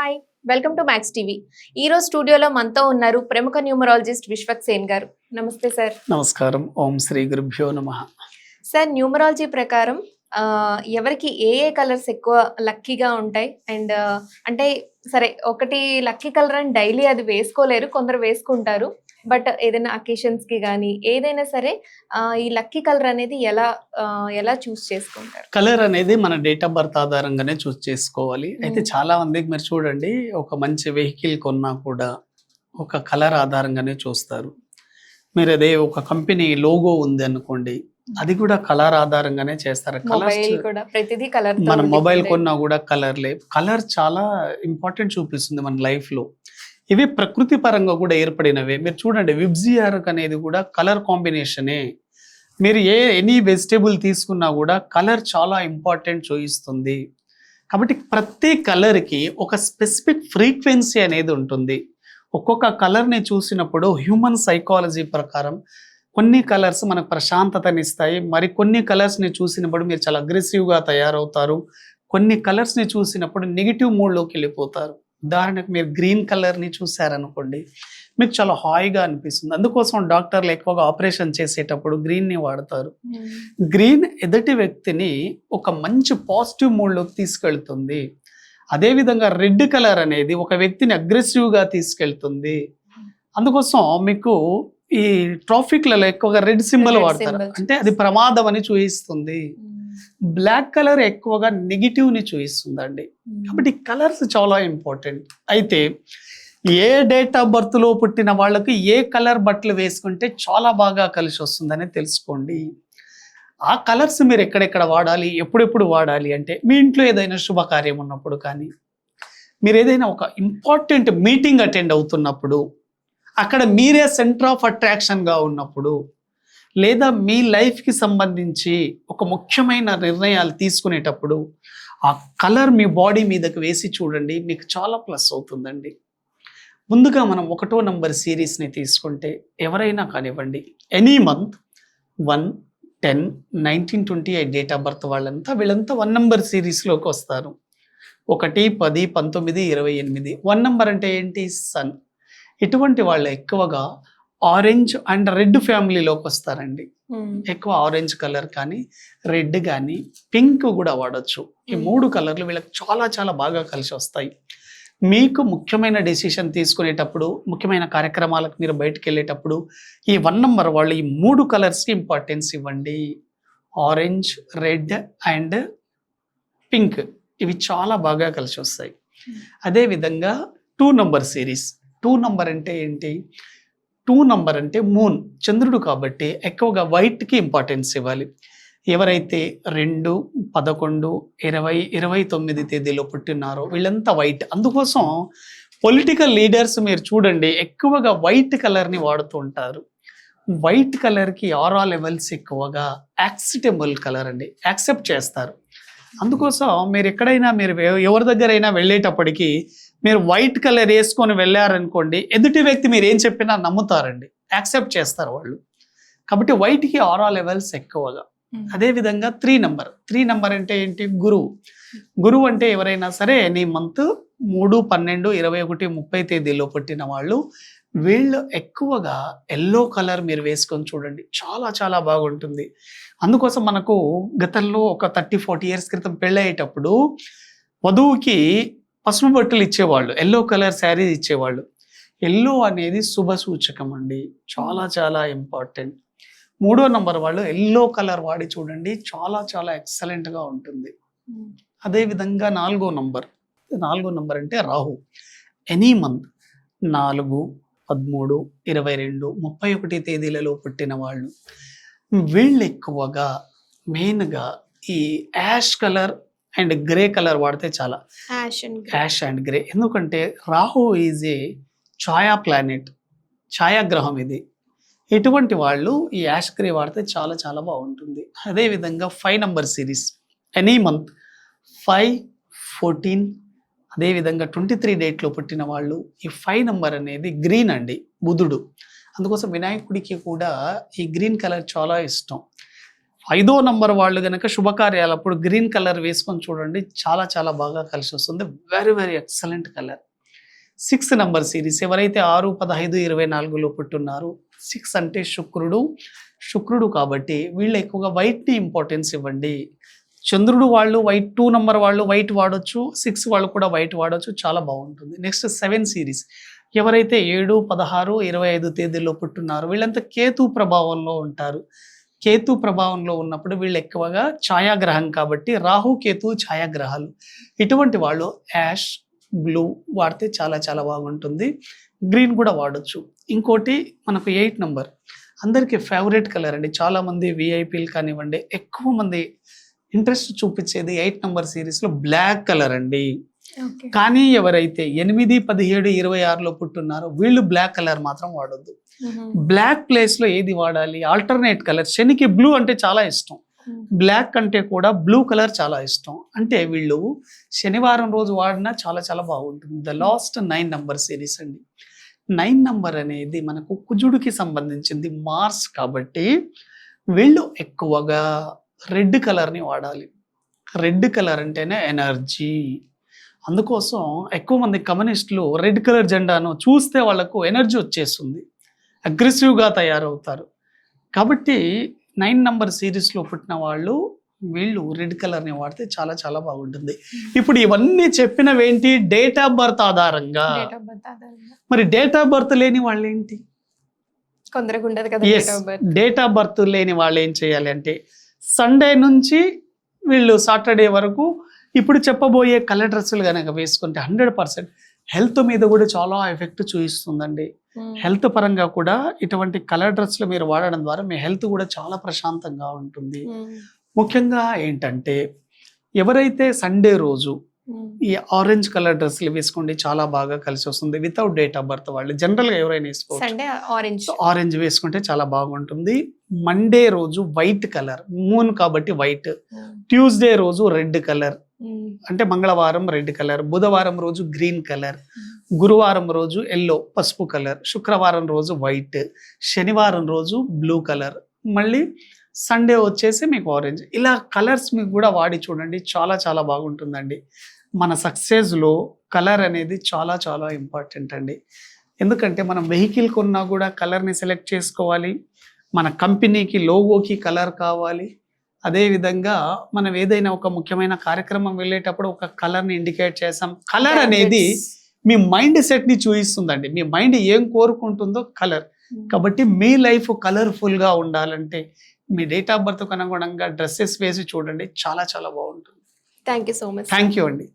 Hi welcome to Max TV. ఈ రోజు స్టూడియోలో మనతో ఉన్నారు ప్రముఖ న్యూమరాలజిస్ట్ విశ్వక్ సేన్ గారు. నమస్తే సార్. నమస్కారం. ఓం శ్రీ గురుభ్యో నమ. సార్ న్యూమరాలజీ ప్రకారం ఎవరికి ఏ ఏ కలర్స్ ఎక్కువ లక్కీగా ఉంటాయి? అండ్ అంటే సరే ఒకటి లక్కీ కలర్ అని డైలీ అది వేసుకోలేరు కొందరు వేసుకుంటారు. బట్ ఏదైనా అకేషన్స్కి కానీ ఏదైనా సరే ఈ లక్కీ కలర్ అనేది ఎలా ఎలా చూస్ చేసుకుంటారు? కలర్ అనేది మన డేట్ ఆఫ్ బర్త్ ఆధారంగానే చూస్ చేసుకోవాలి. అయితే. చాలా మందికి మీరు చూడండి ఒక మంచి వెహికల్ కొన్నా కూడా ఒక కలర్ ఆధారంగానే చూస్తారు. మీరు అదే ఒక కంపెనీ లోగో ఉంది అనుకోండి అది కూడా కలర్ ఆధారంగానే చేస్తారు. కలర్ మన మొబైల్ కొన్నా కూడా కలర్లే కలర్ చాలా ఇంపార్టెంట్ చూపిస్తుంది మన లైఫ్లో. ఇవి ప్రకృతి పరంగా కూడా ఏర్పడినవే. మీరు చూడండి విబ్జిఆర్క్ అనేది కూడా కలర్ కాంబినేషనే మీరు ఏ ఎనీ వెజిటేబుల్ తీసుకున్నా కూడా కలర్ చాలా ఇంపార్టెంట్ చూపిస్తుంది కాబట్టి ప్రతి కలర్కి ఒక స్పెసిఫిక్ ఫ్రీక్వెన్సీ అనేది ఉంటుంది. ఒక్కొక్క కలర్ని చూసినప్పుడు హ్యూమన్ సైకాలజీ ప్రకారం కొన్ని కలర్స్ మనకు ప్రశాంతతనిస్తాయి మరి కొన్ని కలర్స్ని చూసినప్పుడు మీరు చాలా అగ్రెసివ్గా తయారవుతారు. కొన్ని కలర్స్ని చూసినప్పుడు నెగిటివ్ మూడ్లోకి వెళ్ళిపోతారు. ఉదాహరణకు మీరు గ్రీన్ కలర్ని చూసారనుకోండి మీకు చాలా హాయిగా అనిపిస్తుంది. అందుకోసం డాక్టర్లు ఎక్కువగా ఆపరేషన్ చేసేటప్పుడు గ్రీన్ని వాడతారు. గ్రీన్ ఎదుటి వ్యక్తిని ఒక మంచి పాజిటివ్ మూడ్లోకి తీసుకెళ్తుంది. అదేవిధంగా రెడ్ కలర్ అనేది ఒక వ్యక్తిని అగ్రెసివ్గా తీసుకెళ్తుంది. అందుకోసం మీకు ఈ ట్రాఫిక్లలో ఎక్కువగా రెడ్ సింబల్ వాడతారు. అంటే అది ప్రమాదం అని చూపిస్తుంది. బ్లాక్ కలర్ ఎక్కువగా నెగిటివ్ని చూపిస్తుందండి కాబట్టి కలర్స్ చాలా ఇంపార్టెంట్. అయితే ఏ డేట్ ఆఫ్ బర్త్లో పుట్టిన వాళ్ళకి ఏ కలర్ బట్టలు వేసుకుంటే చాలా బాగా కలిసి వస్తుందని తెలుసుకోండి. ఆ కలర్స్ మీరు ఎక్కడెక్కడ వాడాలి ఎప్పుడెప్పుడు వాడాలి అంటే మీ ఇంట్లో ఏదైనా శుభకార్యం ఉన్నప్పుడు కానీ మీరు ఏదైనా ఒక ఇంపార్టెంట్ మీటింగ్ అటెండ్ అవుతున్నప్పుడు అక్కడ మీరే సెంటర్ ఆఫ్ అట్రాక్షన్గా ఉన్నప్పుడు లేదా మీ లైఫ్కి సంబంధించి ఒక ముఖ్యమైన నిర్ణయాలు తీసుకునేటప్పుడు ఆ కలర్ మీ బాడీ మీదకి వేసి చూడండి మీకు చాలా ప్లస్ అవుతుందండి. ముందుగా మనం ఒకటో నంబర్ సిరీస్ని తీసుకుంటే ఎవరైనా కానివ్వండి any month one ten nineteen twenty eight date of birth వాళ్ళంతా వీళ్ళంతా వన్ నంబర్ సిరీస్లోకి వస్తారు. ఒకటి పది పంతొమ్మిది ఇరవై ఎనిమిది. వన్ నంబర్ అంటే ఏంటి? సన్ ఇటువంటి వాళ్ళు ఎక్కువగా ఆరెంజ్ అండ్ రెడ్ ఫ్యామిలీలోకి వస్తారండి. ఎక్కువ ఆరెంజ్ కలర్ కానీ రెడ్ కానీ పింక్ కూడా వాడచ్చు. ఈ. మూడు కలర్లు వీళ్ళకి చాలా చాలా బాగా కలిసి వస్తాయి. మీకు ముఖ్యమైన డెసిషన్ తీసుకునేటప్పుడు ముఖ్యమైన కార్యక్రమాలకు మీరు బయటకు వెళ్ళేటప్పుడు ఈ వన్ నంబర్ వాళ్ళు ఈ మూడు కలర్స్కి ఇంపార్టెన్స్ ఇవ్వండి. ఆరెంజ్ రెడ్ అండ్ పింక్ ఇవి చాలా బాగా కలిసి వస్తాయి. అదేవిధంగా two number series. Two number అంటే ఏంటి? టూ నంబర్ అంటే మూన్ చంద్రుడు కాబట్టి ఎక్కువగా వైట్కి ఇంపార్టెన్స్ ఇవ్వాలి. ఎవరైతే రెండు పదకొండు ఇరవై ఇరవై తొమ్మిది తేదీలో పుట్టినారో వీళ్ళంతా వైట్. అందుకోసం పొలిటికల్ లీడర్స్ మీరు చూడండి ఎక్కువగా వైట్ కలర్ని వాడుతూ ఉంటారు. వైట్ కలర్కి ఆరా లెవెల్స్ ఎక్కువగా యాక్సెప్టబుల్ కలర్ అండి యాక్సెప్ట్ చేస్తారు. అందుకోసం మీరు ఎక్కడైనా మీరు ఎవరి దగ్గరైనా వెళ్ళేటప్పటికీ మీరు వైట్ కలర్ వేసుకొని వెళ్ళారనుకోండి ఎదుటి వ్యక్తి మీరు ఏం చెప్పినా నమ్ముతారండి. యాక్సెప్ట్ చేస్తారు వాళ్ళు. కాబట్టి వైట్కి ఆరా లెవెల్స్ ఎక్కువగా. అదే విధంగా త్రీ నంబర్ త్రీ నంబర్ అంటే ఏంటి? గురువు. గురువు అంటే ఎవరైనా సరే నీ మంత్ మూడు పన్నెండు ఇరవై ఒకటి ముప్పై తేదీలో పుట్టిన వాళ్ళు వీళ్ళు ఎక్కువగా ఎల్లో కలర్ మీరు వేసుకొని చూడండి. చాలా చాలా బాగుంటుంది. అందుకోసం మనకు గతంలో ఒక థర్టీ ఫార్టీ ఇయర్స్ క్రితం పెళ్ళయ్యేటప్పుడు వధువుకి పసుపు బట్టలు ఇచ్చేవాళ్ళు ఎల్లో కలర్ శారీస్ ఇచ్చేవాళ్ళు. ఎల్లో అనేది శుభ సూచకం అండి చాలా చాలా ఇంపార్టెంట్. మూడో నంబర్ వాళ్ళు ఎల్లో కలర్ వాడి చూడండి చాలా చాలా ఎక్సలెంట్గా ఉంటుంది. అదే విధంగా నాలుగో నంబర్. నాలుగో నంబర్ అంటే రాహు. ఎనీ మంత్ నాలుగు పదమూడు ఇరవై రెండు ముప్పై ఒకటి తేదీలలో పుట్టిన వాళ్ళు. వీళ్ళు ఎక్కువగా మెయిన్గా ఈ ash colour and grey colour వాడితే చాలా. యాష్ అండ్ గ్రే ఎందుకంటే Rahu is a chhaya planet ఛాయాగ్రహం ఇది. ఇటువంటి వాళ్ళు ఈ యాష్ గ్రే వాడితే చాలా చాలా బాగుంటుంది. అదేవిధంగా five number series any month five fourteen అదేవిధంగా ట్వంటీ త్రీ డేట్లో పుట్టిన వాళ్ళు ఈ ఫైవ్ నంబర్ అనేది గ్రీన్ అండి బుధుడు. అందుకోసం వినాయకుడికి కూడా ఈ గ్రీన్ కలర్ చాలా ఇష్టం. ఐదో నంబర్ వాళ్ళు గనక శుభకార్యాలు అప్పుడు గ్రీన్ కలర్ వేసుకొని చూడండి చాలా చాలా బాగా కలిసి వస్తుంది. Very very excellent colour six number series ఎవరైతే ఆరు పదహైదు ఇరవై నాలుగులో పుట్టున్నారో సిక్స్ అంటే శుక్రుడు. శుక్రుడు కాబట్టి వీళ్ళు ఎక్కువగా వైట్ని ఇంపార్టెన్స్ ఇవ్వండి. చంద్రుడు వాళ్ళు వైట్ టూ నంబర్ వాళ్ళు వైట్ వాడొచ్చు. సిక్స్ వాళ్ళు కూడా వైట్ వాడొచ్చు. చాలా బాగుంటుంది. నెక్స్ట్ సెవెన్ సిరీస్ ఎవరైతే ఏడు పదహారు ఇరవై ఐదు తేదీల్లో పుట్టున్నారో వీళ్ళంతా కేతు ప్రభావంలో ఉంటారు. కేతు ప్రభావంలో ఉన్నప్పుడు వీళ్ళు ఎక్కువగా ఛాయాగ్రహం కాబట్టి రాహు కేతు ఛాయాగ్రహాలు. ఇటువంటి వాళ్ళు యాష్ బ్లూ వాడితే చాలా చాలా బాగుంటుంది. గ్రీన్ కూడా వాడొచ్చు. ఇంకోటి మనకు ఎయిట్ నెంబర్. అందరికీ ఫేవరెట్ కలర్ అండి. చాలా మంది విఐపీలు కానివ్వండి ఎక్కువ మంది ఇంట్రెస్ట్ చూపించేది ఎయిట్ నెంబర్ సిరీస్లో బ్లాక్ కలర్ అండి. కానీ ఎవరైతే ఎనిమిది పదిహేడు ఇరవై ఆరులో పుట్టున్నారో వీళ్ళు బ్లాక్ కలర్ మాత్రం వాడొద్దు. బ్లాక్ ప్లేస్లో ఏది వాడాలి? Alternate colour. శనికి బ్లూ అంటే చాలా ఇష్టం. బ్లాక్ కంటే కూడా బ్లూ కలర్ చాలా ఇష్టం. అంటే వీళ్ళు శనివారం రోజు వాడినా చాలా చాలా బాగుంటుంది. The last nine number series అండి. నైన్ నంబర్ అనేది మనకు కుజుడికి సంబంధించింది మార్స్ కాబట్టి వీళ్ళు ఎక్కువగా రెడ్ కలర్ని వాడాలి. రెడ్ కలర్ అంటేనే ఎనర్జీ. అందుకోసం ఎక్కువ మంది కమ్యూనిస్టులు రెడ్ కలర్ జెండాను చూస్తే వాళ్ళకు ఎనర్జీ వచ్చేస్తుంది. అగ్రెసివ్గా తయారవుతారు. కాబట్టి నైన్ నంబర్ సిరీస్లో పుట్టిన వాళ్ళు వీళ్ళు రెడ్ కలర్ని వాడితే చాలా చాలా బాగుంటుంది. ఇప్పుడు ఇవన్నీ చెప్పినవేంటి? డేట్ ఆఫ్ బర్త్ ఆధారంగా. డేట్ ఆఫ్ బర్త్ ఆధారంగా. మరి డేట్ ఆఫ్ బర్త్ లేని వాళ్ళు ఏంటి కొందరికి ఉండదు కదా డేట్ ఆఫ్ బర్త్. లేని వాళ్ళు ఏం చేయాలి అంటే సండే నుంచి వీళ్ళు సాటర్డే వరకు ఇప్పుడు చెప్పబోయే కలర్ డ్రెస్సులు కనుక వేసుకుంటే హండ్రెడ్ పర్సెంట్ హెల్త్ మీద కూడా చాలా ఎఫెక్ట్ చూపిస్తుందండి. హెల్త్ పరంగా కూడా ఇటువంటి కలర్ డ్రెస్సులు మీరు వాడడం ద్వారా మీ హెల్త్ కూడా చాలా ప్రశాంతంగా ఉంటుంది. ముఖ్యంగా ఏంటంటే ఎవరైతే సండే రోజు ఈ ఆరెంజ్ కలర్ డ్రెస్సులు వేసుకోండి చాలా బాగా కలిసి వస్తుంది. వితౌట్ డేట్ ఆఫ్ బర్త్ వాళ్ళు. జనరల్గా ఎవరైనా వేసుకోవచ్చు. ఆరెంజ్. ఆరెంజ్ వేసుకుంటే చాలా బాగుంటుంది. మండే రోజు వైట్ కలర్ మూన్ కాబట్టి వైట్ ట్యూస్డే రోజు రెడ్ కలర్ అంటే మంగళవారం రెడ్ కలర్ బుధవారం రోజు గ్రీన్ కలర్ గురువారం రోజు ఎల్లో పసుపు కలర్ శుక్రవారం రోజు వైట్ శనివారం రోజు బ్లూ కలర్ మళ్ళీ సండే వచ్చేసి మీకు ఆరెంజ్ ఇలా కలర్స్ మీకు కూడా వాడి చూడండి చాలా చాలా బాగుంటుందండి. మన సక్సెస్లో కలర్ అనేది చాలా చాలా ఇంపార్టెంట్ అండి. ఎందుకంటే మనం వెహికల్ కొన్నా కూడా కలర్ని సెలెక్ట్ చేసుకోవాలి. మన కంపెనీకి లోగోకి కలర్ కావాలి. అదేవిధంగా మనం ఏదైనా ఒక ముఖ్యమైన కార్యక్రమం వెళ్ళేటప్పుడు ఒక కలర్ని ఇండికేట్ చేసాం. కలర్ అనేది మీ మైండ్ సెట్ని చూపిస్తుందండి మీ మైండ్ ఏం కోరుకుంటుందో కలర్. కాబట్టి మీ లైఫ్ కలర్ఫుల్గా ఉండాలంటే మీ డేట్ ఆఫ్ బర్త్ అనుగుణంగా డ్రెస్సెస్ వేసి చూడండి. చాలా చాలా బాగుంటుంది. Thank you so much thank you అండి.